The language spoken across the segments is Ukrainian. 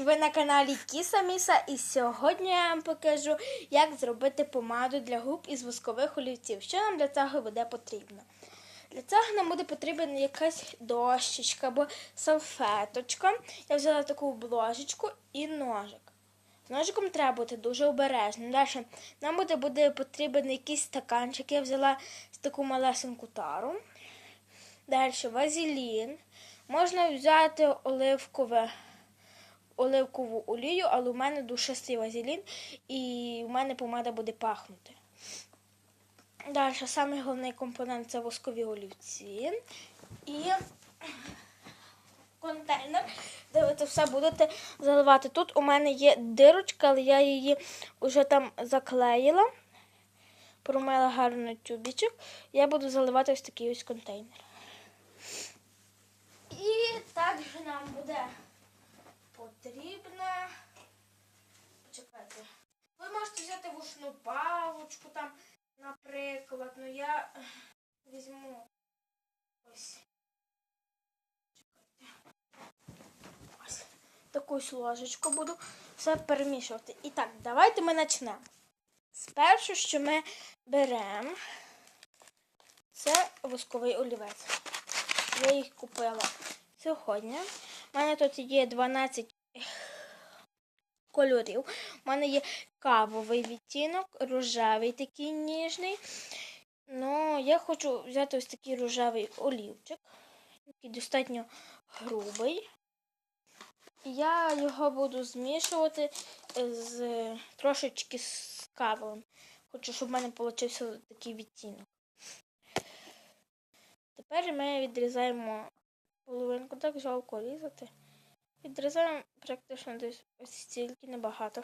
Ви на каналі Кіса Міса і сьогодні я вам покажу, як зробити помаду для губ із воскових олівців. Що нам для цього буде потрібно? Для цього нам буде потрібна якась дощечка або салфеточка. Я взяла таку обложечку і ножик. З ножиком треба бути дуже обережним. Далі нам буде, буде потрібен якийсь стаканчик. Я взяла таку малесеньку тару. Далі вазелін. Можна взяти оливкове, оливкову олію, але у мене душистий вазелін і в мене помада буде пахнути. Далі, самий головний компонент це воскові олівці і контейнер, де ви це все будете заливати. Тут у мене є дирочка, але я її вже там заклеїла, промила гарно тюбічок. Я буду заливати ось такий ось контейнер. І також нам буде потрібна. Почекайте. Ви можете взяти вушну палочку там, наприклад. Ну я візьму ось. Чекайте. Ось. Таку ось ложечку буду все перемішувати. І так, давайте ми почнемо. Спершу, що ми беремо, це восковий олівець. Я їх купила сьогодні. У мене тут є 12 кольорів. У мене є кавовий відтінок, рожевий такий ніжний. Ну, я хочу взяти ось такий рожевий олівчик, який достатньо грубий. Я його буду змішувати з трошечки з кавовим. Хочу, щоб в мене вийшов такий відтінок. Тепер ми відрізаємо половинку, так жалко різати. Відрізаємо практично десь ось стільки небагато.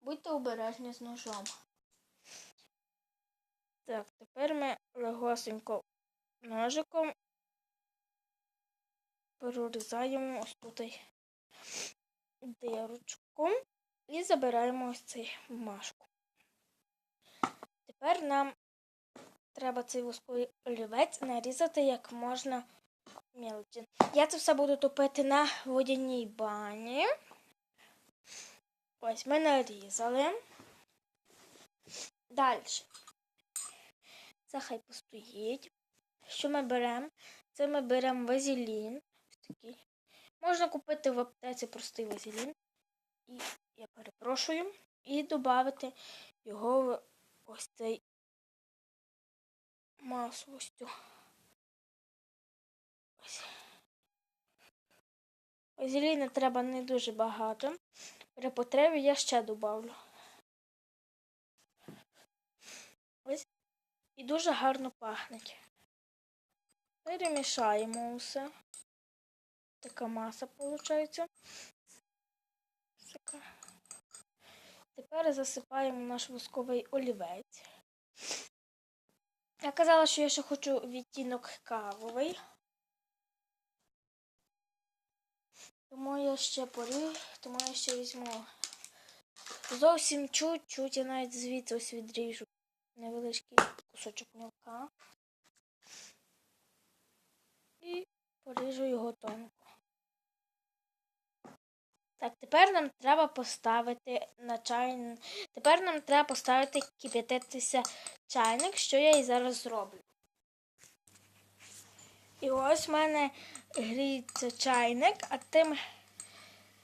Будьте обережні з ножом. Так, тепер ми легосенько ножиком прорізаємо ось тут дирочку і забираємо ось цей бумажку. Тепер нам треба цей восковий олівець нарізати як можна мілче. Я це все буду топити на водяній бані. Ось ми нарізали. Далі. Це хай постоїть. Що ми беремо? Це ми беремо вазелін. Можна купити в аптеці простий вазелін. І я перепрошую. І додати його в ось цей масу ось. Вазеліна треба не дуже багато. При потребі я ще добавлю. Ось. І дуже гарно пахнеть. Перемішаємо усе. Така маса виходить. Тепер засипаємо наш восковий олівець. Я казала, що я ще хочу відтінок кавовий. Тому я ще порі, тому я ще візьму зовсім чуть-чуть, я навіть звідси ось відріжу невеличкий кусочок мілка. І поріжу його тонко. Так, тепер нам треба поставити на чайник. Тепер нам треба поставити кип'ятитися чайник, що я і зараз зроблю. І ось в мене гріється чайник, а тим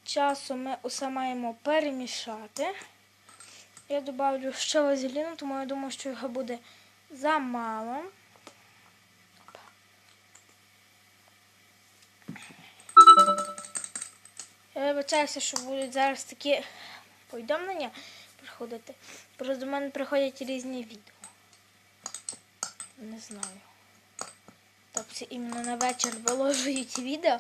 часом ми усе маємо перемішати. Я додавлю ще вазеліну, тому я думаю, що його буде замало. Я вибачаюся, що будуть зараз такі повідомлення приходити. Просто до мене приходять різні відео. Не знаю. Тобто іменно на вечір виложують відео.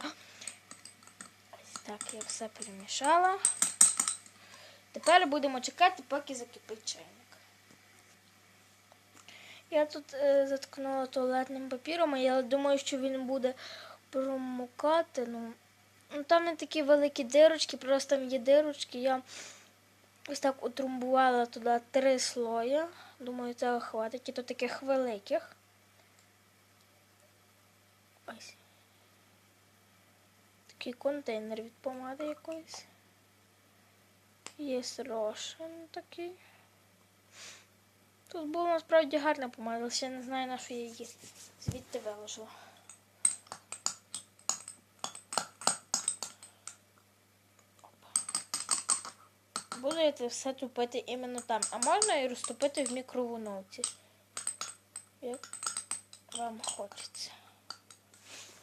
Ось так я все перемішала. Тепер будемо чекати, поки закипить чайник. Я тут е, заткнула туалетним папіром, і я думаю, що він буде промокати. Ну там не такі великі дирочки, просто там є дирочки. Я ось так отрумбувала туди три слої. Думаю, цього хватить. І то таких великих. Ось. такий контейнер від помади якоїсь. Є рошен такий. Тут була насправді гарна помада, але ще не знаю, на що я її звідти виложила. Це все тупити іменно там. А можна і розтопити в мікроволновці. Як вам хочеться.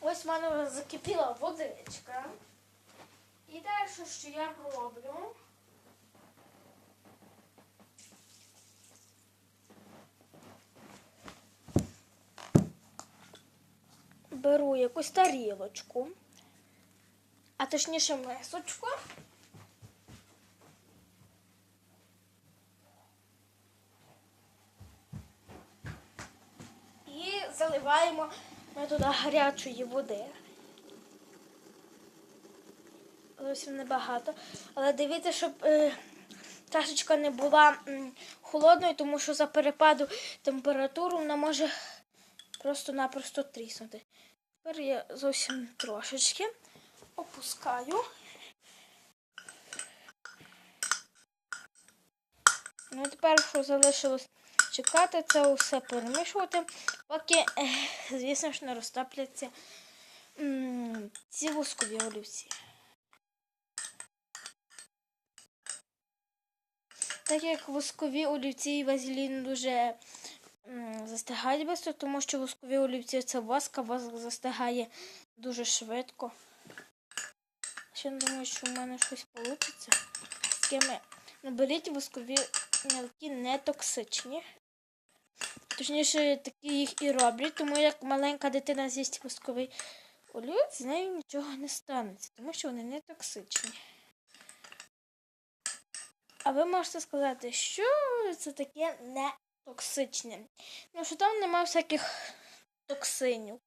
Ось в мене закипіла водичка. І далі, що я роблю? Беру якусь тарілочку, а точніше мисочку. І заливаємо ми туди гарячої води. Зовсім небагато. Але дивіться, щоб е, чашечка не була м, холодною, тому що за перепаду температури вона може просто-напросто тріснути. Тепер я зовсім трошечки опускаю. Ну, тепер, що залишилось чекати, це все перемішувати, поки, звісно ж, не розтопляться м, ці воскові олівці. Так як воскові олівці і вазелін дуже застигають швидко, тому що воскові олівці це воск, а воск застигає дуже швидко. Ще не думаю, що в мене щось вийде. Наберіть воскові мілки не токсичні. Точніше, такі їх і роблять, тому як маленька дитина з'їсть кусковий олівець, з нею нічого не станеться, тому що вони не токсичні. А ви можете сказати, що це таке не токсичне? Ну, що там немає всяких токсинів.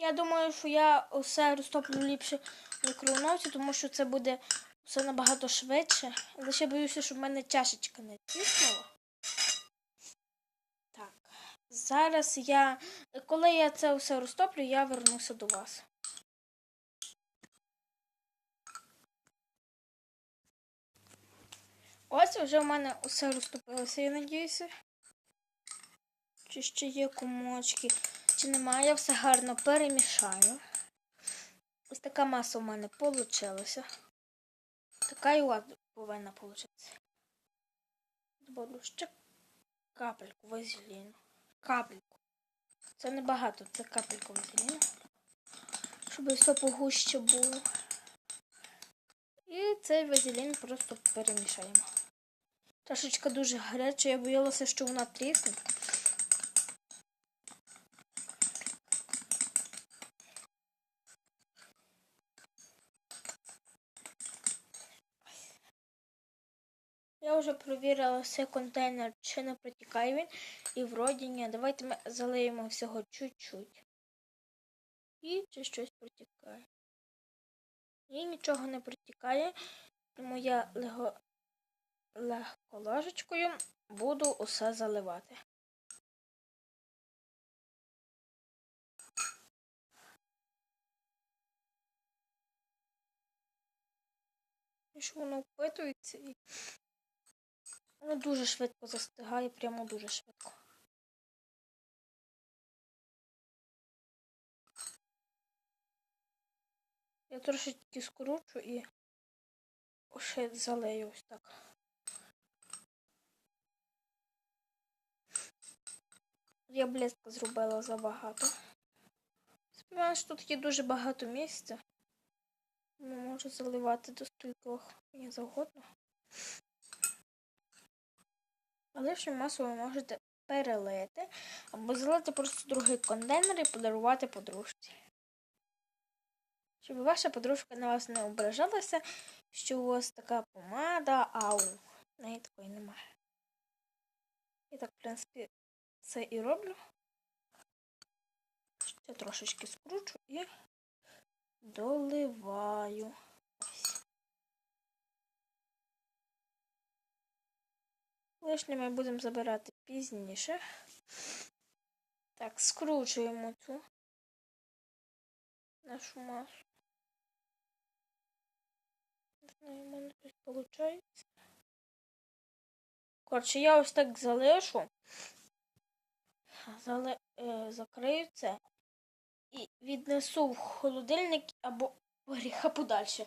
Я думаю, що я усе розтоплю ліпше в мікроволновці, тому що це буде все набагато швидше. Ще боюся, щоб в мене чашечка не тиснула. Так. Зараз я, коли я це все розтоплю, я вернуся до вас. Ось вже в мене усе розтопилося, я надіюся. Чи ще є комочки, чи немає, я все гарно перемішаю. Ось така маса у мене вийшла. Така і у вас повинна вийти. Добавлю ще капельку вазеліну. Капельку. Це небагато, це капельку вазеліну. Щоб все погуще було. І цей вазелін просто перемішаємо. Чашечка дуже гаряча, я боялася, що вона трісне. Я вже провірила цей контейнер, чи не протікає він. І вроді ні. Давайте ми залиємо всього чуть-чуть. І чи щось протікає. І нічого не протікає, тому я лего, легко ложечкою буду усе заливати. Що воно впитується і воно дуже швидко застигає, прямо дуже швидко. Я трошечки скручу і ще залею ось так. Я близько зробила забагато. Сподіваюся, що тут є дуже багато місця. Не можу заливати до стількох мені завгодно. Але ще масу ви можете перелити або залити просто другий контейнер і подарувати подружці. Щоб ваша подружка на вас не ображалася, що у вас така помада, а у неї такої немає. І так, в принципі, це і роблю. Ще трошечки скручу і доливаю. Лишнє ми будемо забирати пізніше. Так, скручуємо цю нашу масу. Не знаю, в мене щось виходить. Коротше, я ось так залишу. Зали... Е, закрию це і віднесу в холодильник або в гріха подальше.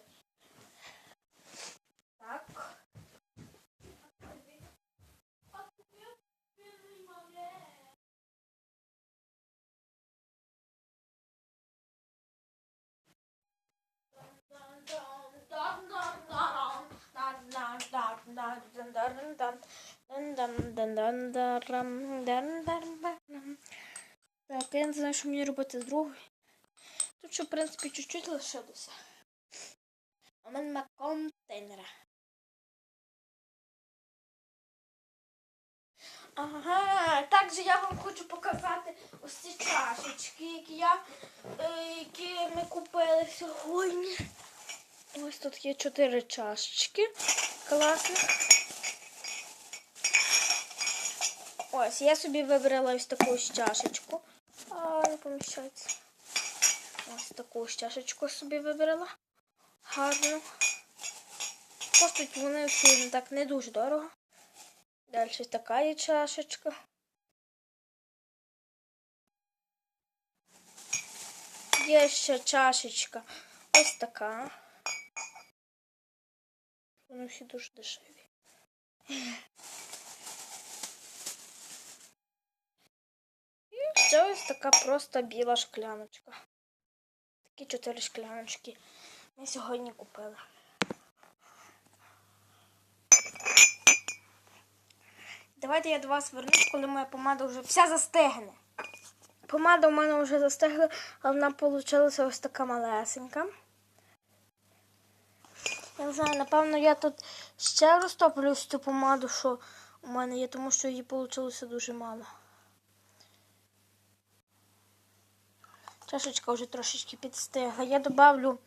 Так, я не знаю, що мені робити з другою. Тут ще, в принципі, чуть-чуть лишилося. У мене нема контейнера. Ага, також я вам хочу показати ось ці чашечки, які, я, е, які ми купили сьогодні. Ось тут є чотири чашечки класних. Ось, я собі вибрала ось таку ось чашечку. А, не поміщається. Ось таку ось чашечку собі вибрала. Гарну. Коштують вони всі так не дуже дорого. Далі така є чашечка. Є ще чашечка ось така. Вони всі дуже дешеві. Ще ось така просто біла шкляночка. Такі чотири шкляночки ми сьогодні купили. Давайте я до вас вернусь, коли моя помада вже вся застигне. Помада у мене вже застигла, а вона вийшла ось така малесенька. Я не знаю, напевно, я тут ще розтоплю цю помаду, що у мене є, тому що її вийшло дуже мало. Чашечка вже трошечки підстигла. Я добавлю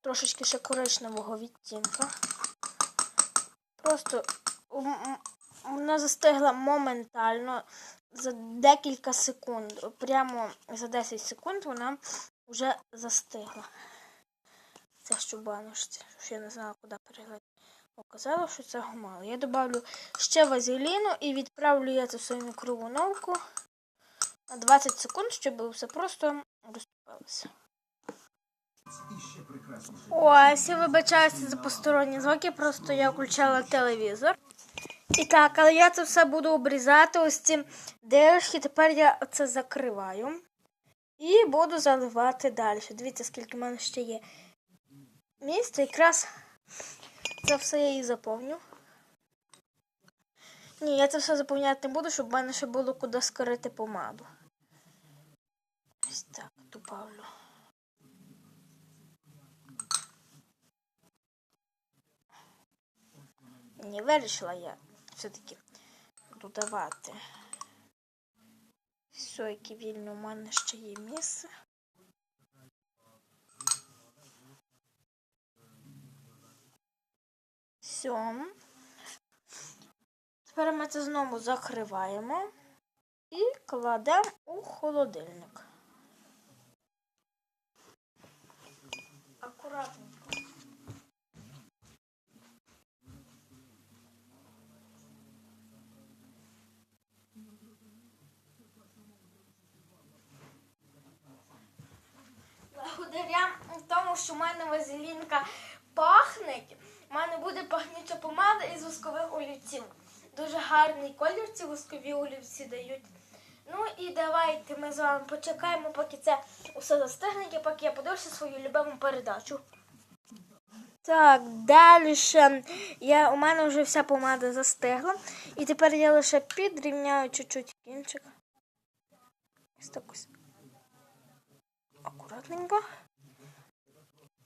трошечки ще коричневого відтінка. Просто вона застигла моментально за декілька секунд. Прямо за 10 секунд вона вже застигла. Це що баночці, що я не знала, куди переглядати. Показала, що це мало. Я добавлю ще вазеліну і відправлю я це в свою мікроволновку на 20 секунд, щоб все просто розтопилося. Ось, я вибачаюся за посторонні звуки, просто я включала телевізор. І так, але я це все буду обрізати ось ці дирочки. Тепер я це закриваю. І буду заливати далі. Дивіться, скільки в мене ще є місця. Якраз це все я і заповню. Ні, я це все заповняти не буду, щоб в мене ще було куди скорити помаду. Ось так, добавлю. Не вирішила я все-таки додавати. Все, яке вільно у мене ще є місце. Все. Тепер ми це знову закриваємо і кладемо у холодильник. Акуратненько. Благодаря тому, що в мене вазелінка пахне, в мене буде пахнюча помада із воскових олівців. Дуже гарний колір ці воскові олівці дають. Ну і давайте ми з вами почекаємо, поки це усе застигне, поки я подивлюся свою любиму передачу. Так, далі я, у мене вже вся помада застигла. І тепер я лише підрівняю чуть-чуть кінчик. Ось так ось. Акуратненько.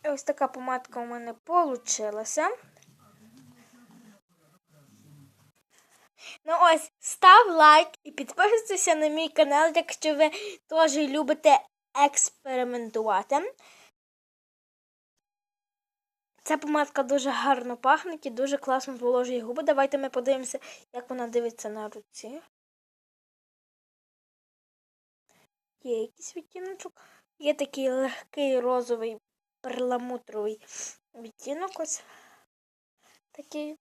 Ось така помадка у мене получилася. Ну ось, став лайк і підписуйтеся на мій канал, якщо ви теж любите експериментувати. Ця помадка дуже гарно пахне і дуже класно зволожує губи. Давайте ми подивимося, як вона дивиться на руці. Є якийсь відтіночок. Є такий легкий розовий перламутровий відтінок. Ось такий.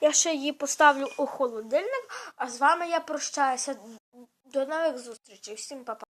Я ще її поставлю у холодильник, а з вами я прощаюся. До нових зустрічей. Всім па-па.